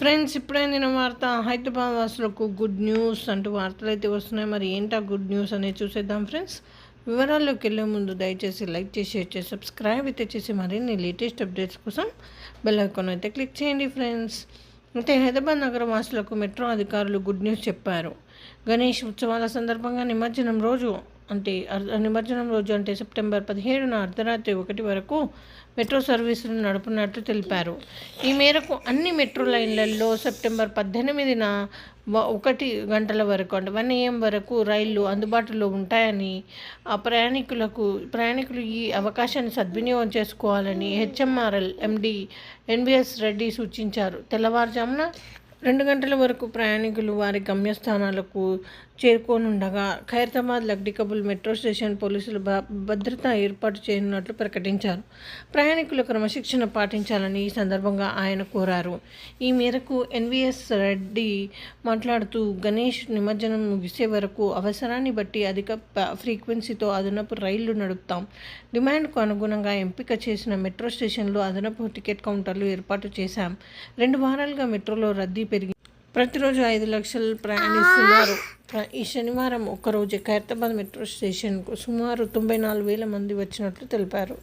Friends ఇప్పుడైన వార్త హైదరాబాద్ వాసులకు good news అంటూ వార్తలు అయితే వస్తున్నాయి. మరి ఏంటా గుడ్ న్యూస్ అనేది చూసేద్దాం ఫ్రెండ్స్. వివరాల్లోకి వెళ్ళే ముందు దయచేసి లైక్ చేసి షేర్ చేసి సబ్స్క్రైబ్ అయితే చేసి మరిన్ని లేటెస్ట్ అప్డేట్స్ కోసం బెల్ ఐకాన్ అయితే క్లిక్ చేయండి ఫ్రెండ్స్. అయితే హైదరాబాద్ నగర వాసులకు మెట్రో అధికారులు గుడ్ న్యూస్ చెప్పారు. గణేష్ ఉత్సవాల సందర్భంగా నిమజ్జనం రోజు అంటే అర్- నిమజ్జనం రోజు అంటే సెప్టెంబర్ పదిహేడున అర్ధరాత్రి ఒకటి వరకు మెట్రో సర్వీసులు నడుపునట్లు తెలిపారు. ఈ మేరకు అన్ని మెట్రో లైన్లలో సెప్టెంబర్ పద్దెనిమిదిన ఒకటి గంటల వరకు అంటే వన్ ఏఎం వరకు రైళ్ళు అందుబాటులో ఉంటాయని ఆ ప్రయాణికులకు ప్రయాణికులు ఈ అవకాశాన్ని సద్వినియోగం చేసుకోవాలని హెచ్ఎంఆర్ఎల్ ఎండి ఎన్బిఎస్ రెడ్డి సూచించారు. తెల్లవారుజామున రెండు గంటల వరకు ప్రయాణికులు వారి గమ్యస్థానాలకు చేరుకోనుండగా ఖైరతాబాద్ లగ్డికబుల్ మెట్రో స్టేషన్ పోలీసులు భ భద్రత ఏర్పాటు చేయనున్నట్లు ప్రకటించారు. ప్రయాణికులు క్రమశిక్షణ పాటించాలని ఈ సందర్భంగా ఆయన కోరారు. ఈ మేరకు ఎన్విఎస్ రెడ్డి మాట్లాడుతూ గణేష్ నిమజ్జనం ముగిసే వరకు అవసరాన్ని బట్టి అధిక ఫ్రీక్వెన్సీతో అదనపు రైళ్ళు నడుపుతాం. డిమాండ్కు అనుగుణంగా ఎంపిక చేసిన మెట్రో స్టేషన్లో అదనపు టికెట్ కౌంటర్లు ఏర్పాటు చేశాం. రెండు వారాలుగా మెట్రోలో రద్దీ ప్రతిరోజు ఐదు లక్షలు ప్రయాణిస్తున్నారు. ఈ శనివారం ఒక్కరోజు ఖైరతాబాద్ మెట్రో స్టేషన్కు సుమారు తొంభై నాలుగు వేల మంది వచ్చినట్లు తెలిపారు.